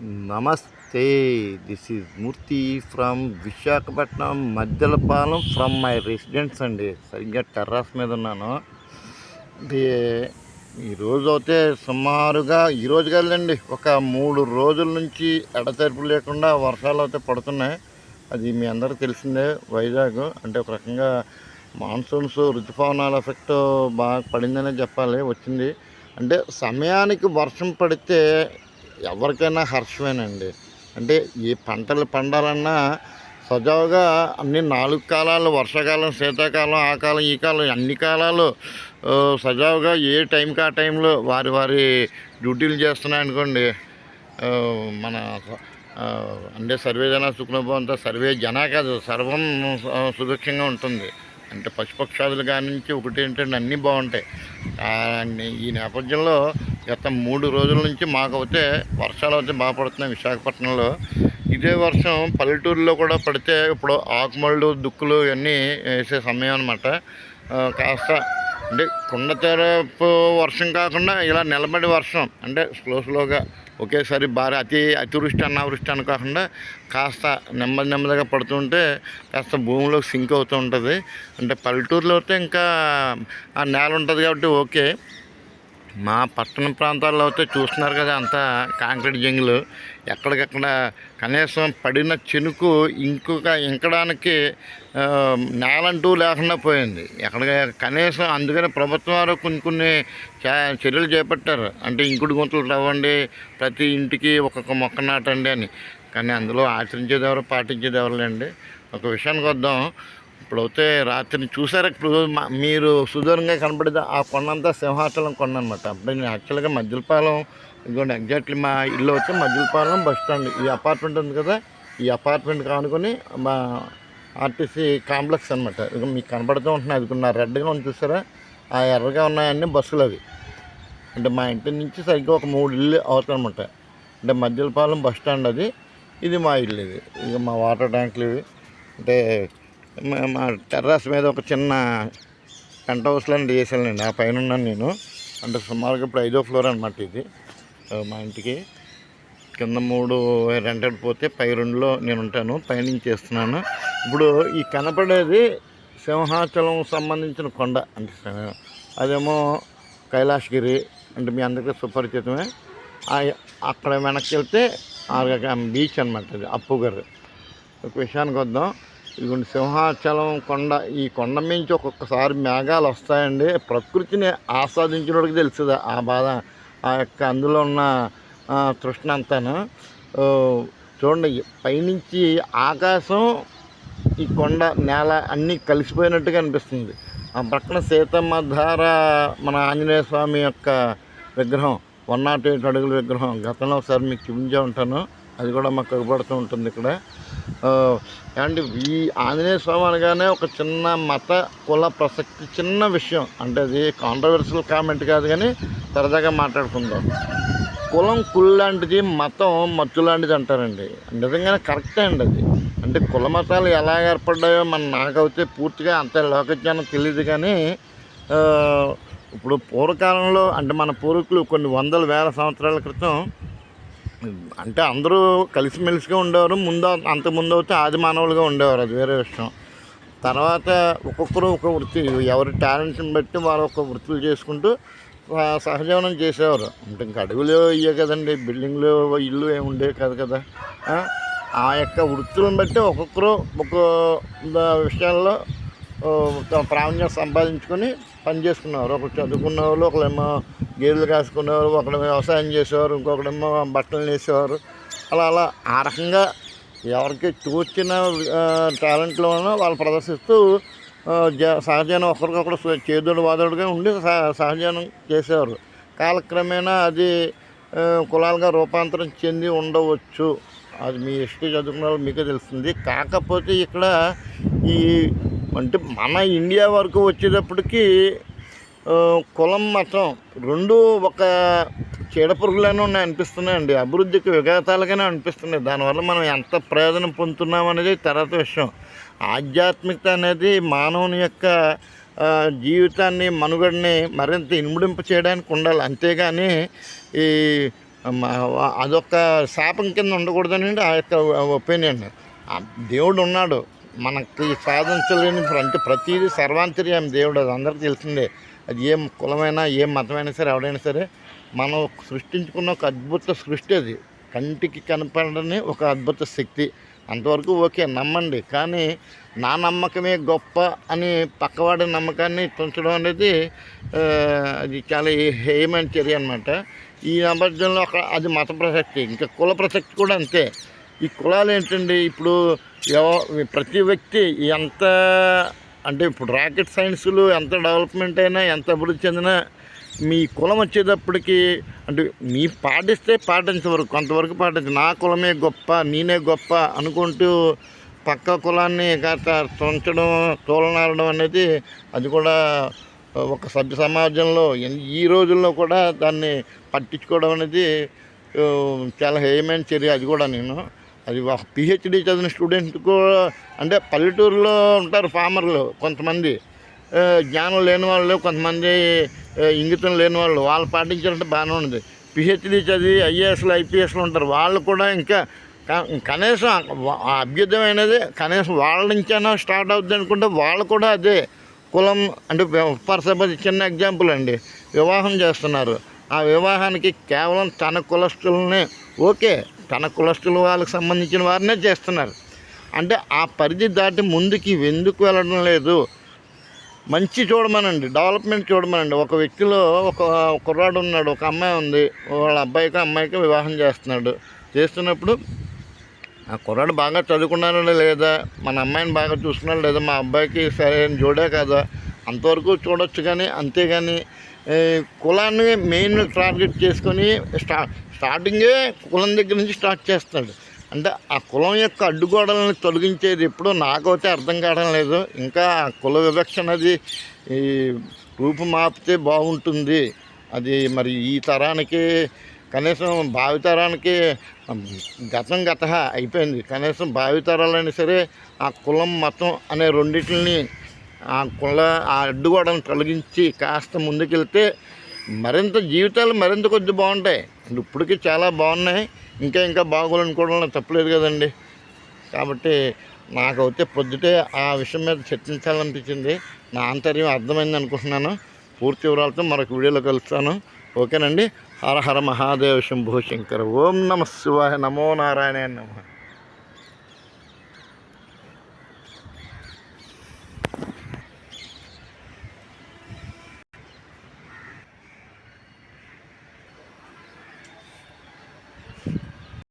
నమస్తే this is Murthy from Visakhapatnam Madhyalapalem from my residence అండి. సరిగ్గా టెర్రస్ మీద ఉన్నాను. ఇది ఈరోజు అయితే సుమారుగా ఈరోజు కదండి ఒక మూడు రోజుల నుంచి ఎడతెరిపి లేకుండా వర్షాలు అయితే పడుతున్నాయి. అది మీ అందరికీ తెలిసిందే వైజాగ్ అంటే ఒక రకంగా మాన్సూన్స్ ఋతుపవనాల ఎఫెక్ట్ బాగా పడిందనే చెప్పాలి వచ్చింది. అంటే సమయానికి వర్షం పడితే ఎవరికైనా హర్షమేనండి. అంటే ఈ పంటలు పండాలన్నా సజావుగా అన్ని నాలుగు కాలాలు వర్షాకాలం శీతాకాలం ఆ కాలం ఈ కాలం అన్ని కాలాలు సజావుగా ఏ టైంకి ఆ టైంలో వారి వారి డ్యూటీలు అనుకోండి మన అంటే సర్వే జన సుఖనుభవంతో సర్వే జనా కాదు సర్వం సుభిక్షంగా ఉంటుంది. అంటే పశుపక్షాదులు కానించి ఒకటి ఏంటంటే అన్నీ బాగుంటాయి. ఈ నేపథ్యంలో గత మూడు రోజుల నుంచి మాకైతే వర్షాలు అయితే బాగా పడుతున్నాయి విశాఖపట్నంలో. ఇదే వర్షం పల్లెటూరులో కూడా పడితే ఇప్పుడు ఆకుమళ్ళు దుక్కులు ఇవన్నీ వేసే సమయం అనమాట కాస్త అంటే కొండ తెరపు వర్షం కాకుండా ఇలా నిలబడి వర్షం అంటే స్లో స్లోగా ఒకేసారి భారీ అతి అతివృష్టి అనావృష్టి అని కాకుండా కాస్త నెమ్మది నెమ్మదిగా పడుతుంటే కాస్త భూమిలో సింక్ అవుతూ ఉంటుంది. అంటే పల్లెటూరులో అయితే ఇంకా ఆ నేల ఉంటుంది కాబట్టి ఓకే. మా పట్టణ ప్రాంతాల్లో అయితే చూస్తున్నారు కదా అంతా కాంక్రీట్ జంగులు. ఎక్కడికక్కడ కనీసం పడిన చెనుకు ఇంకొక ఇంకడానికి నేలంటూ లేకుండా పోయింది. ఎక్కడ కనీసం అందుకని ప్రభుత్వం వారు కొన్ని కొన్ని చర్యలు చేపట్టారు. అంటే ఇంకుడు గుంతలు తవ్వండి ప్రతి ఇంటికి ఒక్కొక్క మొక్క నాటండి అని. కానీ అందులో ఆచరించేది ఎవరు పాటించేది ఒక విషయానికి వద్దాం. ఇప్పుడైతే రాత్రి చూసారా? మా- మీరు సుదూరంగా కనపడేది ఆ కొండంతా సింహాచలం కొండ అనమాట అప్పుడు నేను యాక్చువల్గా మధ్యలపాలెం ఇదిగోండి ఎగ్జాక్ట్లీ మా ఇల్లు వచ్చి మధ్యలపాలెం బస్ స్టాండ్. ఈ అపార్ట్మెంట్ ఉంది కదా ఈ అపార్ట్మెంట్ కానుకొని మా ఆర్టీసీ కాంప్లెక్స్ అనమాట ఇక మీకు కనపడుతూ ఉంటున్నాయి. అది నా రెడ్గా ఉంది చూసారా? ఆ ఎర్రగా ఉన్నాయన్నీ బస్సులు అవి. అంటే మా ఇంటి నుంచి సరిగ్గా ఒక మూడు ఇల్లు అవుతాయన్నమాట అంటే మధ్యలపాలెం బస్ స్టాండ్ అది ఇది మా ఇల్లు ఇది. ఇక మా వాటర్ ట్యాంకులు ఇవి. అంటే మా- మా టెర్రస్ మీద ఒక చిన్న పెంట్ హౌస్ లాంటి చేశానండి ఆ పైన ఉన్నాను నేను. అంటే సుమారుగా ఇప్పుడు ఐదో ఫ్లోర్ అనమాట ఇది. మా ఇంటికి. కింద మూడు రెంటెడ్ పోతే పై రెండులో నేను ఉంటాను. పైనుంచి చేస్తున్నాను. ఇప్పుడు ఈ కనపడేది సింహాచలం సంబంధించిన కొండ అంటే అదేమో కైలాసగిరి అంటే మీ అందరికీ సుపరిచితమే. అక్కడ వెనక్కి వెళ్తే ఆ బీచ్ అనమాట అది అప్పుగారు. ఒక విషయానికి వద్దాం. ఇదిగోండి సింహాచలం కొండ ఈ కొండ నుంచి ఒక్కొక్కసారి మేఘాలు వస్తాయండి. ప్రకృతిని ఆస్వాదించినోడికి తెలుస్తుంది ఆ బాధ ఆ యొక్క అందులో ఉన్న తృష్ణ అంతాను. చూడండి పైనుంచి ఆకాశం ఈ కొండ నేల అన్నీ కలిసిపోయినట్టుగా అనిపిస్తుంది. ఆ పక్కన సీతమ్మ ధార మన ఆంజనేయ స్వామి యొక్క విగ్రహం వన్ నాట్ ఎయిట్ అడుగుల విగ్రహం. గతంలో ఒకసారి మీకు చూపించే ఉంటాను. అది కూడా మాకు కనబడుతూ ఉంటుంది ఇక్కడ. అండ్ ఈ ఆంజనేయ స్వామి అనగానే ఒక చిన్న మత కుల ప్రసక్తి చిన్న విషయం. అంటే అది కాంట్రవర్షియల్ కామెంట్ కాదు కానీ సరదాగా మాట్లాడుకుందాం. కులం కుల్ లాంటిది మతం మత్తు లాంటిది అంటారండి. నిజంగానే కరెక్టే అండి అది. అంటే కుల మతాలు ఎలా ఏర్పడ్డాయో మన నాకైతే పూర్తిగా అంత లోకజ్ఞానం తెలియదు కానీ ఇప్పుడు పూర్వకాలంలో అంటే మన పూర్వీకులు కొన్ని వందల వేల సంవత్సరాల క్రితం అంటే అందరూ కలిసిమెలిసిగా ఉండేవారు. ముందు అంత ముందు అయితే ఆది మానవులుగా ఉండేవారు. అది వేరే విషయం. తర్వాత ఒక్కొక్కరు ఒక వృత్తి ఎవరి టాలెంట్ని బట్టి వారు ఒక వృత్తులు చేసుకుంటూ సహజీవనం చేసేవారు. అంటే ఇంకా అడవులు ఇవే కదండి. బిల్డింగ్లు ఇల్లు ఏమి ఉండేవి కాదు కదా. ఆ, యొక్క వృత్తులను బట్టి ఒక్కొక్కరు ఒక విషయాల్లో ఓ, తమ ప్రావీణ్యం సంపాదించుకొని పని చేసుకున్నారు ఒకరు చదువుకున్న వాళ్ళు ఒకళ్ళేమో గేదెలు కాసుకునేవారు ఒకళ్ళు వ్యవసాయం చేసేవారు ఇంకొకడేమో బట్టలు వేసేవారు అలా అలా ఆ రకంగా ఎవరికి తోచిన టాలెంట్లోనో వాళ్ళు ప్రదర్శిస్తూ జ సహజనం ఒకరికొకరు చేదుడు వాదుడుగా ఉండి సహ- సహజనం చేసేవారు. కాలక్రమేణా అది కులాలుగా రూపాంతరం చెంది ఉండవచ్చు. అది మీ హిస్టరీ చదువుకున్న వాళ్ళు మీకే తెలుస్తుంది. కాకపోతే ఇక్కడ ఈ అంటే మన ఇండియా వరకు వచ్చేటప్పటికి కులం మతం రెండు ఒక చీడపురుగులనే ఉన్నాయి అనిపిస్తున్నాయండి. అభివృద్ధికి విఘాతాలుగానే అనిపిస్తున్నాయి. దానివల్ల మనం ఎంత ప్రయోజనం పొందుతున్నాం అనేది తర్వాత విషయం. ఆధ్యాత్మికత అనేది మానవుని యొక్క జీవితాన్ని మనుగడని మరింత ఇనుముడింప చేయడానికి ఉండాలి. అంతేగాని ఈ అదొక శాపం కింద ఉండకూడదని ఆ యొక్క ఒపీనియన్. దేవుడు ఉన్నాడు మనకి సాధించలేని అంటే ప్రతిదీ సర్వాంతర్యం దేవుడు అది అందరికీ తెలిసిందే అది ఏ కులమైనా ఏ మతమైనా సరే ఎవడైనా సరే మనం సృష్టించుకున్న ఒక అద్భుత సృష్టి అది. కంటికి కనపడని ఒక అద్భుత శక్తి. అంతవరకు ఓకే నమ్మండి. కానీ నా నమ్మకమే గొప్ప అని పక్కవాడి నమ్మకాన్ని పెంచడం అనేది అది చాలా హేయమైన చర్య అనమాట ఈ నేపథ్యంలో ఒక అది మత ప్రసక్తి. ఇంకా కుల ప్రసక్తి కూడా అంతే. ఈ కులాలు ఏంటండి? ఇప్పుడు ఎవ- ప్రతి వ్యక్తి ఎంత అంటే ఇప్పుడు రాకెట్ సైన్స్లు ఎంత డెవలప్మెంట్ అయినా ఎంత అభివృద్ధి చెందినా మీ కులం వచ్చేటప్పటికి అంటే మీ పాటిస్తే పాటించవరకు కొంతవరకు పాటించు నా కులమే గొప్ప నేనే గొప్ప అనుకుంటూ పక్క కులాన్ని కాస్త తుంచడం తోలనాడడం అనేది అది కూడా ఒక సభ్య సమాజంలో ఈ రోజుల్లో కూడా దాన్ని పట్టించుకోవడం అనేది చాలా హేయమైన చర్య అది కూడా నేను. అది ఒక పిహెచ్డి చదివిన స్టూడెంట్ కూడా అంటే పల్లెటూరులో ఉంటారు ఫార్మర్లు కొంతమంది. జ్ఞానం లేని వాళ్ళు కొంతమంది ఇంగితం లేని వాళ్ళు వాళ్ళు పాటించాలంటే బాగానే ఉంది పిహెచ్డి చదివి ఐఏఎస్లు ఐపీఎస్లు ఉంటారు. వాళ్ళు కూడా ఇంకా కనీసం వా- అభ్యుదయం అనేది కనీసం వాళ్ళ నుంచైనా స్టార్ట్ అవుద్ది అనుకుంటే వాళ్ళు కూడా అదే కులం అంటే ఫర్ సపోజ్ చిన్న ఎగ్జాంపుల్ అండి. వివాహం చేస్తున్నారు. ఆ వివాహానికి కేవలం తన కులస్తులనే ఓకే. తన కులస్తుల వాళ్ళకి సంబంధించిన వారినే చేస్తున్నారు. అంటే ఆ పరిధి దాటి ముందుకి ఎందుకు వెళ్ళడం లేదు? మంచి చూడమనండి డెవలప్మెంట్ చూడమనండి. ఒక వ్యక్తిలో ఒక కుర్రాడు ఉన్నాడు ఒక అమ్మాయి ఉంది వాళ్ళ అబ్బాయికి అమ్మాయికి వివాహం చేస్తున్నాడు. చేస్తున్నప్పుడు ఆ కుర్రాడు బాగా చదువుకున్నాడా లేదా? మన అమ్మాయిని బాగా చూసుకున్నాడు లేదా? మా అబ్బాయికి సరైన జోడే కదా? అంతవరకు చూడొచ్చు కానీ అంతేగాని కానీ కులాన్ని మెయిన్ టార్గెట్ చేసుకొని స్టా స్టార్టింగే కులం దగ్గర నుంచి స్టార్ట్ చేస్తాడు. అంటే ఆ కులం యొక్క అడ్డుగోడలను తొలగించేది ఎప్పుడో నాకైతే అర్థం కావడం లేదు. ఇంకా కుల వివక్ష అది ఈ రూపుమాపితే బాగుంటుంది. అది మరి ఈ తరానికి కనీసం భావితరానికి గతం గత అయిపోయింది. కనీసం భావితరాలైనా సరే ఆ కులం మతం అనే రెండింటిని ఆ కుల ఆ అడ్డుగోడను తొలగించి కాస్త ముందుకెళ్తే మరింత జీవితాలు మరింత కొద్ది బాగుంటాయి. అంటే ఇప్పటికీ చాలా బాగున్నాయి. ఇంకా ఇంకా బాగోవాలనుకోవడంలో తప్పలేదు కదండి. కాబట్టి నాకైతే పొద్దుటే ఆ విషయం మీద చర్చించాలనిపించింది. నా ఆంతర్యం అర్థమైంది అనుకుంటున్నాను. పూర్తి వివరాలతో మరొక వీడియోలో కలుస్తాను. ఓకేనండి? హర హర మహాదేవ శంభో శంకర. ఓం నమ శివాయ నమో నారాయణ నమ.